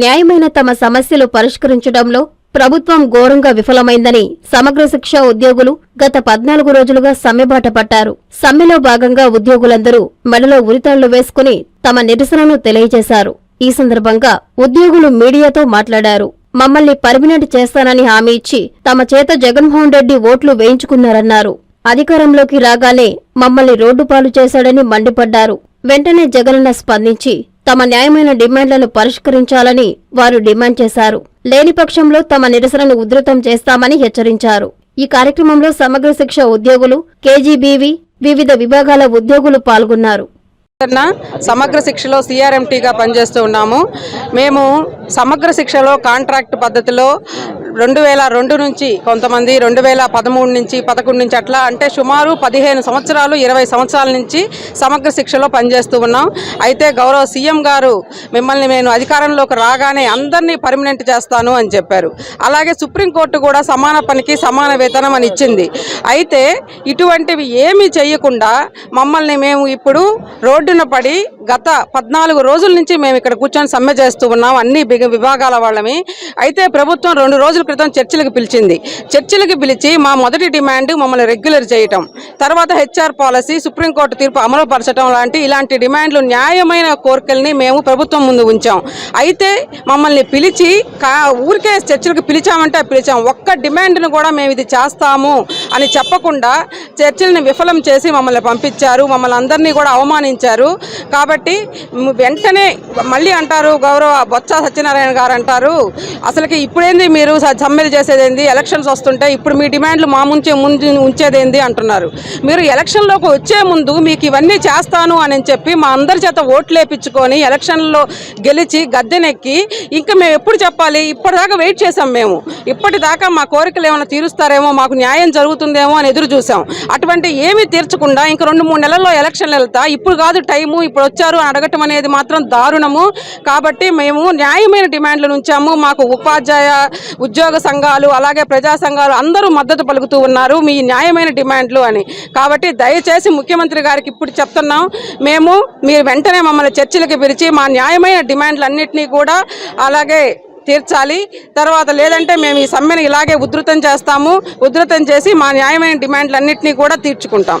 న్యాయమైన తమ సమస్యలు పరిష్కరించడంలో ప్రభుత్వం ఘోరంగా విఫలమైందని సమగ్ర శిక్ష ఉద్యోగులు గత పద్నాలుగు రోజులుగా సమ్మెబాట పట్టారు. సమ్మెలో భాగంగా ఉద్యోగులందరూ మెడలో ఉరితాళ్ళు వేసుకుని తమ నిరసనను తెలియజేశారు. ఈ సందర్భంగా ఉద్యోగులు మీడియాతో మాట్లాడారు. మమ్మల్ని పర్మినెంట్ చేస్తానని హామీ ఇచ్చి తమ చేత జగన్మోహన్ రెడ్డి ఓట్లు వేయించుకున్నారన్నారు. అధికారంలోకి రాగానే మమ్మల్ని రోడ్డు పాలు చేశాడని మండిపడ్డారు. వెంటనే జగనన్న స్పందించి తమ న్యాయమైన డిమాండ్లను పరిష్కరించాలని వారు డిమాండ్ చేశారు. లేని పక్షంలో తమ నిరసనను ఉధృతం చేస్తామని హెచ్చరించారు. ఈ కార్యక్రమంలో సమగ్ర శిక్ష ఉద్యోగులు కేజీబీవి వివిధ విభాగాల ఉద్యోగులు పాల్గొన్నారు. సమగ్ర శిక్షలో సిఆర్ఎంటీగా పనిచేస్తూ ఉన్నాము. మేము సమగ్ర శిక్షలో కాంట్రాక్ట్ పద్ధతిలో రెండు వేల రెండు నుంచి కొంతమంది రెండు వేల పదమూడు నుంచి పదకొండు నుంచి అట్లా అంటే సుమారు పదిహేను సంవత్సరాలు ఇరవై సంవత్సరాల నుంచి సమగ్ర శిక్షలో పనిచేస్తూ ఉన్నాం. అయితే గౌరవ సీఎం గారు మిమ్మల్ని నేను అధికారంలోకి రాగానే అందరినీ పర్మనెంట్ చేస్తాను అని చెప్పారు. అలాగే సుప్రీంకోర్టు కూడా సమాన పనికి సమాన వేతనం అని ఇచ్చింది. అయితే ఇటువంటివి ఏమీ చేయకుండా మమ్మల్ని మేము ఇప్పుడు రోడ్డున పడి గత పద్నాలుగు రోజుల నుంచి మేము ఇక్కడ కూర్చొని సమ్మె చేస్తూ ఉన్నాం. అన్ని విభాగాల వాళ్ళమి. అయితే ప్రభుత్వం రెండు రోజుల క్రితం చర్చలకు పిలిచింది. చర్చలకు పిలిచి మా మొదటి డిమాండ్ మమ్మల్ని రెగ్యులర్ చేయటం. తర్వాత హెచ్ఆర్ పాలసీ సుప్రీంకోర్టు తీర్పు అమలుపరచడం లాంటి ఇలాంటి డిమాండ్లు న్యాయమైన కోరికల్ని మేము ప్రభుత్వం ముందు ఉంచాం. అయితే మమ్మల్ని పిలిచి కా ఊరికే చర్చలకు పిలిచామంటే పిలిచాం. ఒక్క డిమాండ్ను కూడా మేము ఇది చేస్తాము అని చెప్పకుండా చర్చల్ని విఫలం చేసి మమ్మల్ని పంపించారు. మమ్మల్ని అందరినీ కూడా అవమానించారు. కాబట్టి కాబట్టి వెంటనే మళ్ళీ అంటారు గౌరవ బొత్స సత్యనారాయణ గారు అంటారు. అసలుకి ఇప్పుడేంది మీరు స- సమ్మెలు చేసేదేంది? ఎలక్షన్స్ వస్తుంటే ఇప్పుడు మీ డిమాండ్లు మా ముంచే ముందు ఉంచేదేంది అంటున్నారు. మీరు ఎలక్షన్లోకి వచ్చే ముందు మీకు ఇవన్నీ చేస్తాను అని చెప్పి మా అందరి చేత ఓట్లు వేపించుకొని ఎలక్షన్లో గెలిచి గద్దెనెక్కి ఇంకా మేము ఎప్పుడు చెప్పాలి? ఇప్పటిదాకా వెయిట్ చేసాం మేము. ఇప్పటిదాకా మా కోరికలు ఏమైనా తీరుస్తారేమో మాకు న్యాయం జరుగుతుందేమో అని ఎదురు చూసాం అటువంటి ఏమీ తీర్చకుండా ఇంక రెండు మూడు నెలల్లో ఎలక్షన్లు వెళ్తా ఇప్పుడు కాదు టైము ఇప్పుడు వచ్చారు అని అడగటం అనేది మాత్రం దారుణము. కాబట్టి మేము న్యాయమైన డిమాండ్లను ఉంచాము మాకు ఉపాధ్యాయ ఉద్యోగ సంఘాలు అలాగే ప్రజా సంఘాలు అందరూ మద్దతు పలుకుతూ ఉన్నారు మీ న్యాయమైన డిమాండ్లు అని. కాబట్టి దయచేసి ముఖ్యమంత్రి గారికి ఇప్పుడు చెప్తున్నాం మేము మీరు వెంటనే మమ్మల్ని చర్చలకు పిలిచి మా న్యాయమైన డిమాండ్లన్నింటినీ కూడా అలాగే తీర్చాలి. తర్వాత లేదంటే మేము ఈ సమ్మెను ఇలాగే ఉధృతం చేస్తాము ఉధృతం చేసి మా న్యాయమైన డిమాండ్లన్నింటినీ కూడా తీర్చుకుంటాం.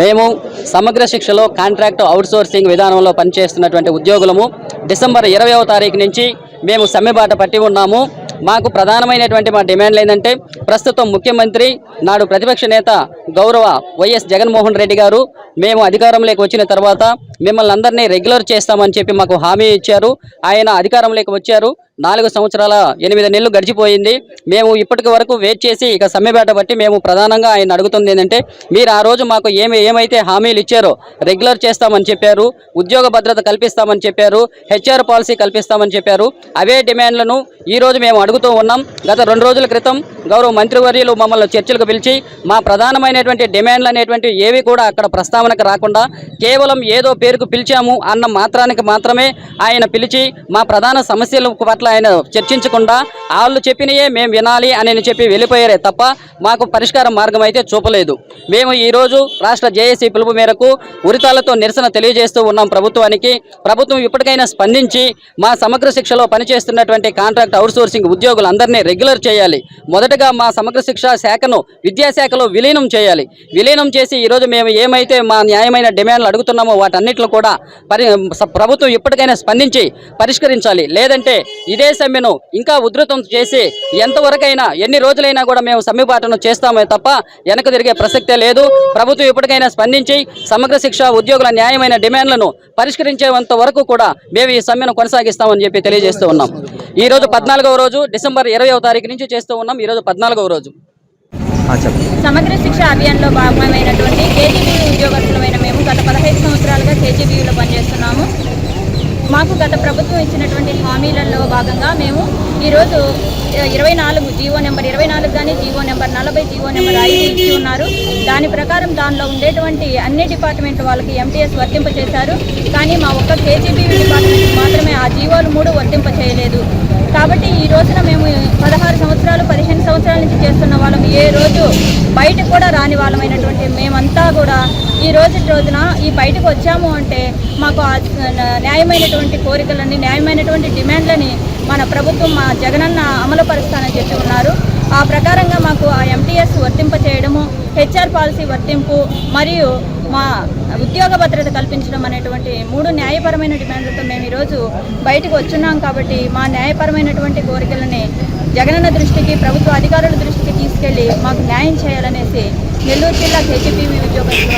మేము సమగ్ర శిక్షలో కాంట్రాక్ట్ అవుట్సోర్సింగ్ విధానంలో పనిచేస్తున్నటువంటి ఉద్యోగులము. డిసెంబర్ ఇరవైవ తారీఖు నుంచి మేము సమ్మెబాట పట్టి ఉన్నాము. మాకు ప్రధానమైనటువంటి మా డిమాండ్లు ఏంటంటే ప్రస్తుతం ముఖ్యమంత్రి నాడు ప్రతిపక్ష నేత గౌరవ వైఎస్ జగన్మోహన్ రెడ్డి గారు మేము అధికారంలోకి వచ్చిన తర్వాత మిమ్మల్ని అందరినీ రెగ్యులర్ చేస్తామని చెప్పి మాకు హామీ ఇచ్చారు. ఆయన అధికారంలోకి వచ్చారు. నాలుగు సంవత్సరాల ఎనిమిది నెలలు గడిచిపోయింది. మేము ఇప్పటికి వరకు వెయిట్ చేసి ఇక సమ్మెబేట బట్టి మేము ప్రధానంగా ఆయన అడుగుతుంది ఏంటంటే మీరు ఆ రోజు మాకు ఏమి ఏమైతే హామీలు ఇచ్చారో రెగ్యులర్ చేస్తామని చెప్పారు ఉద్యోగ భద్రత కల్పిస్తామని చెప్పారు హెచ్ఆర్ పాలసీ కల్పిస్తామని చెప్పారు. అవే డిమాండ్లను ఈరోజు మేము అడుగుతూ ఉన్నాం. గత రెండు రోజుల క్రితం గౌరవ మంత్రివర్యులు మమ్మల్ని చర్చలకు పిలిచి మా ప్రధానమైనటువంటి డిమాండ్లు అనేటువంటి ఏవి కూడా అక్కడ ప్రస్తావనకు రాకుండా కేవలం ఏదో పేరుకు పిలిచాము అన్న మాత్రానికి మాత్రమే ఆయన పిలిచి మా ప్రధాన సమస్యల పట్ల ఆయన చర్చించకుండా వాళ్ళు చెప్పినయే మేము వినాలి అని చెప్పి వెళ్ళిపోయారే తప్ప మాకు పరిష్కార మార్గం అయితే చూపలేదు. మేము ఈరోజు రాష్ట్ర జేఏసీ పిలుపు మేరకు ఉరితాలతో నిరసన తెలియజేస్తూ ఉన్నాం ప్రభుత్వానికి. ప్రభుత్వం ఇప్పటికైనా స్పందించి మా సమగ్ర శిక్షలో పనిచేస్తున్నటువంటి కాంట్రాక్ట్ అవుట్సోర్సింగ్ ఉద్యోగులందరినీ రెగ్యులర్ చేయాలి. మొదటగా మా సమగ్ర శిక్ష శాఖను విద్యాశాఖలో విలీనం చేయాలి. విలీనం చేసి ఈరోజు మేము ఏమైతే మా న్యాయమైన డిమాండ్లు అడుగుతున్నామో వాటన్నిటిలో కూడా పరి ప్రభుత్వం ఇప్పటికైనా స్పందించి పరిష్కరించాలి. లేదంటే ఇదే సమ్మెను ఇంకా ఉధృతం చేసి ఎంతవరకైనా ఎన్ని రోజులైనా కూడా మేము సమ్మెబాటను చేస్తామే తప్ప వెనక తిరిగే ప్రసక్తే లేదు. ప్రభుత్వం ఇప్పటికైనా స్పందించి సమగ్ర శిక్ష ఉద్యోగుల న్యాయమైన డిమాండ్లను పరిష్కరించేంత వరకు కూడా మేము ఈ సమ్మెను కొనసాగిస్తామని చెప్పి తెలియజేస్తూ ఉన్నాం. ఈ రోజు పద్నాలుగవ రోజు డిసెంబర్ ఇరవైవ తారీఖు నుంచి చేస్తూ ఉన్నాం. ఈ రోజు పద్నాలుగవ రోజు. సమగ్ర శిక్ష అభియాన్లో భాగమైనటువంటి కేజీబీ ఉద్యోగస్తులమైన మేము గత పదహైదు సంవత్సరాలుగా కేజీబీలో పనిచేస్తున్నాము. మాకు గత ప్రభుత్వం ఇచ్చినటువంటి హామీలలో భాగంగా మేము ఈరోజు ఇరవై నాలుగు జీవో నెంబర్ ఇరవై నాలుగు కానీ జీవో నెంబర్ నలభై జీవో నెంబర్ ఐదు ఇచ్చి ఉన్నారు. దాని ప్రకారం దానిలో ఉండేటువంటి అన్ని డిపార్ట్మెంట్ వాళ్ళకి ఎంటీఎస్ వర్తింపచేశారు కానీ మా ఒక్క కేజీబీ డిపార్ట్మెంట్ మాత్రమే ఆ జీవోలు మూడు వర్తింప చేయలేదు. కాబట్టి ఈ రోజున మేము పదహారు సంవత్సరాలు పదిహేను సంవత్సరాల నుంచి చేస్తున్న వాళ్ళం. ఏ రోజు బయటకు కూడా రాని వాళ్ళమైనటువంటి మేమంతా కూడా ఈ రోజు రోజున ఈ బయటకు వచ్చాము అంటే మాకు న్యాయమైనటువంటి కోరికలని న్యాయమైనటువంటి డిమాండ్లని మన ప్రభుత్వం మా జగనన్న అమలు పరుస్తానని చెప్పి ఉన్నారు. ఆ ప్రకారంగా మాకు ఆ ఎంటీఎస్ వర్తింప చేయడము హెచ్ఆర్ పాలసీ వర్తింపు మరియు మా ఉద్యోగ భద్రత కల్పించడం అనేటువంటి మూడు న్యాయపరమైన డిమాండ్లతో మేము ఈరోజు బయటకు వచ్చున్నాం కాబట్టి మా న్యాయపరమైనటువంటి కోరికలని జగనన్న దృష్టికి ప్రభుత్వ అధికారుల దృష్టికి తీసుకెళ్ళి మాకు న్యాయం చేయాలనేసి నెల్లూరు జిల్లా కేజీపీవీ ఉద్యోగస్తులు